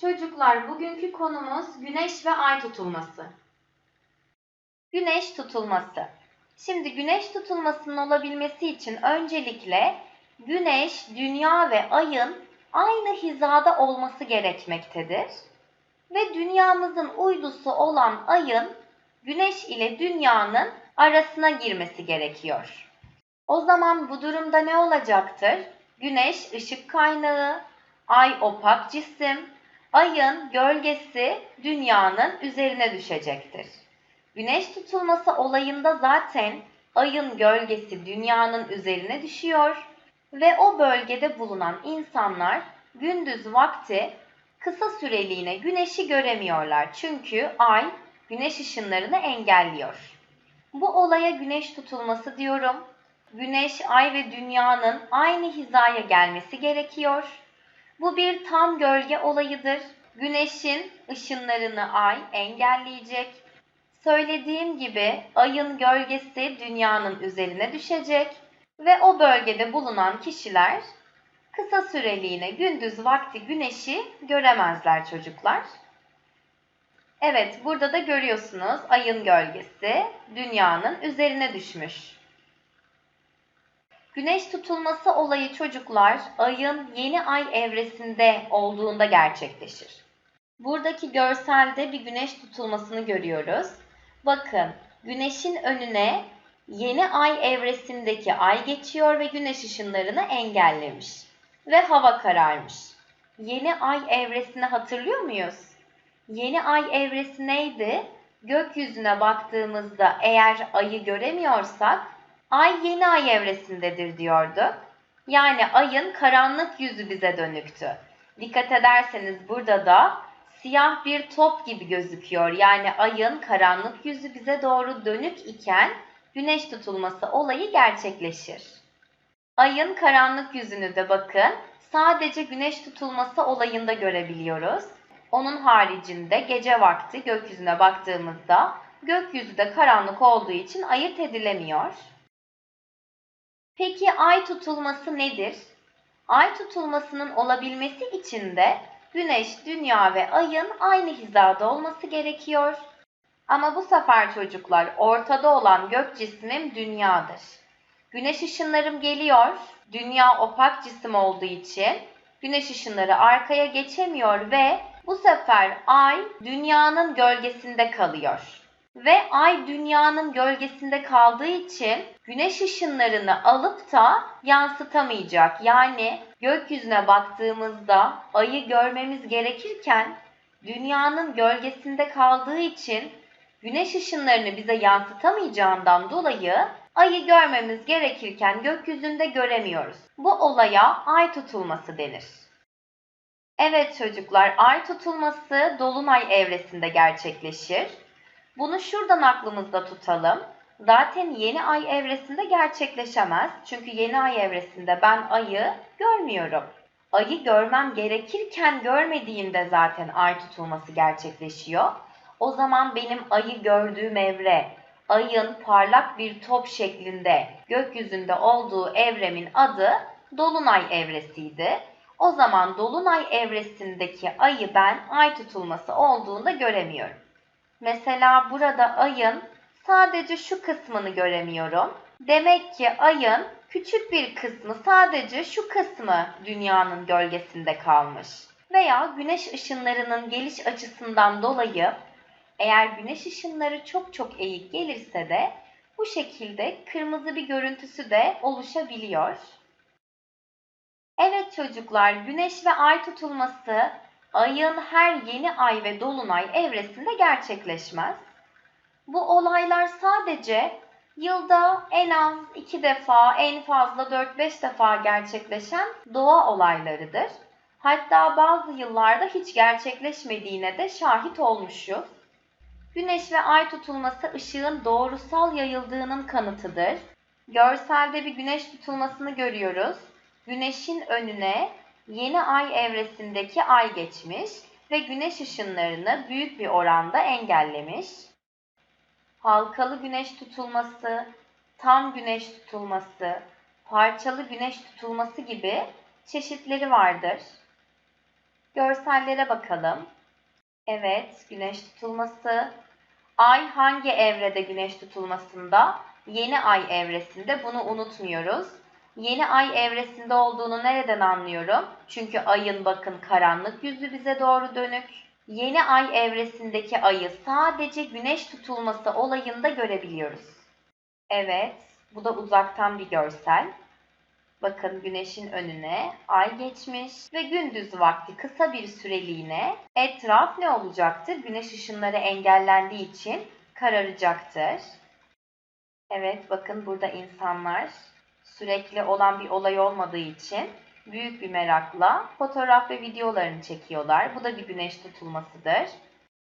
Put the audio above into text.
Çocuklar bugünkü konumuz güneş ve ay tutulması. Güneş tutulması. Şimdi güneş tutulmasının olabilmesi için öncelikle güneş, dünya ve ayın aynı hizada olması gerekmektedir. Ve dünyamızın uydusu olan ayın güneş ile dünyanın arasına girmesi gerekiyor. O zaman bu durumda ne olacaktır? Güneş ışık kaynağı, ay opak cisim, ayın gölgesi dünyanın üzerine düşecektir. Güneş tutulması olayında zaten ayın gölgesi dünyanın üzerine düşüyor ve o bölgede bulunan insanlar gündüz vakti kısa süreliğine güneşi göremiyorlar. Çünkü ay güneş ışınlarını engelliyor. Bu olaya güneş tutulması diyorum. Güneş, ay ve dünyanın aynı hizaya gelmesi gerekiyor. Bu bir tam gölge olayıdır. Güneşin ışınlarını ay engelleyecek. Söylediğim gibi ayın gölgesi dünyanın üzerine düşecek ve o bölgede bulunan kişiler kısa süreliğine gündüz vakti güneşi göremezler çocuklar. Evet, burada da görüyorsunuz ayın gölgesi dünyanın üzerine düşmüş. Güneş tutulması olayı çocuklar ayın yeni ay evresinde olduğunda gerçekleşir. Buradaki görselde bir güneş tutulmasını görüyoruz. Bakın güneşin önüne yeni ay evresindeki ay geçiyor ve güneş ışınlarını engellemiş. Ve hava kararmış. Yeni ay evresini hatırlıyor muyuz? Yeni ay evresi neydi? Gökyüzüne baktığımızda eğer ayı göremiyorsak ay yeni ay evresindedir diyorduk. Yani ayın karanlık yüzü bize dönüktü. Dikkat ederseniz burada da siyah bir top gibi gözüküyor. Yani ayın karanlık yüzü bize doğru dönük iken güneş tutulması olayı gerçekleşir. Ayın karanlık yüzünü de bakın sadece güneş tutulması olayında görebiliyoruz. Onun haricinde gece vakti gökyüzüne baktığımızda gökyüzü de karanlık olduğu için ayırt edilemiyor. Peki ay tutulması nedir? Ay tutulmasının olabilmesi için de Güneş, Dünya ve Ay'ın aynı hizada olması gerekiyor. Ama bu sefer çocuklar ortada olan gök cismim Dünya'dır. Güneş ışınlarım geliyor. Dünya opak cisim olduğu için güneş ışınları arkaya geçemiyor ve bu sefer Ay Dünya'nın gölgesinde kalıyor ve ay dünyanın gölgesinde kaldığı için güneş ışınlarını alıp da yansıtamayacak. Yani gökyüzüne baktığımızda ayı görmemiz gerekirken dünyanın gölgesinde kaldığı için güneş ışınlarını bize yansıtamayacağından dolayı ayı görmemiz gerekirken gökyüzünde göremiyoruz. Bu olaya ay tutulması denir. Evet çocuklar, ay tutulması dolunay evresinde gerçekleşir. Bunu şuradan aklımızda tutalım. Zaten yeni ay evresinde gerçekleşemez. Çünkü yeni ay evresinde ben ayı görmüyorum. Ayı görmem gerekirken görmediğimde zaten ay tutulması gerçekleşiyor. O zaman benim ayı gördüğüm evre, ayın parlak bir top şeklinde gökyüzünde olduğu evremin adı Dolunay evresiydi. O zaman Dolunay evresindeki ayı ben ay tutulması olduğunda göremiyorum. Mesela burada ayın sadece şu kısmını göremiyorum. Demek ki ayın küçük bir kısmı sadece şu kısmı dünyanın gölgesinde kalmış. Veya güneş ışınlarının geliş açısından dolayı eğer güneş ışınları çok çok eğik gelirse de bu şekilde kırmızı bir görüntüsü de oluşabiliyor. Evet çocuklar, güneş ve ay tutulması ayın her yeni ay ve dolunay evresinde gerçekleşmez. Bu olaylar sadece yılda en az iki defa, en fazla 4-5 defa gerçekleşen doğa olaylarıdır. Hatta bazı yıllarda hiç gerçekleşmediğine de şahit olmuşuz. Güneş ve ay tutulması ışığın doğrusal yayıldığının kanıtıdır. Görselde bir güneş tutulmasını görüyoruz. Güneşin önüne yeni ay evresindeki ay geçmiş ve güneş ışınlarını büyük bir oranda engellemiş. Halkalı güneş tutulması, tam güneş tutulması, parçalı güneş tutulması gibi çeşitleri vardır. Görsellere bakalım. Evet, güneş tutulması. Ay hangi evrede güneş tutulmasında? Yeni ay evresinde. Bunu unutmuyoruz. Yeni ay evresinde olduğunu nereden anlıyorum? Çünkü ayın bakın karanlık yüzü bize doğru dönük. Yeni ay evresindeki ayı sadece güneş tutulması olayında görebiliyoruz. Evet, bu da uzaktan bir görsel. Bakın güneşin önüne ay geçmiş ve gündüz vakti kısa bir süreliğine etraf ne olacaktır? Güneş ışınları engellendiği için kararacaktır. Evet bakın burada insanlar sürekli olan bir olay olmadığı için büyük bir merakla fotoğraf ve videolarını çekiyorlar. Bu da bir güneş tutulmasıdır.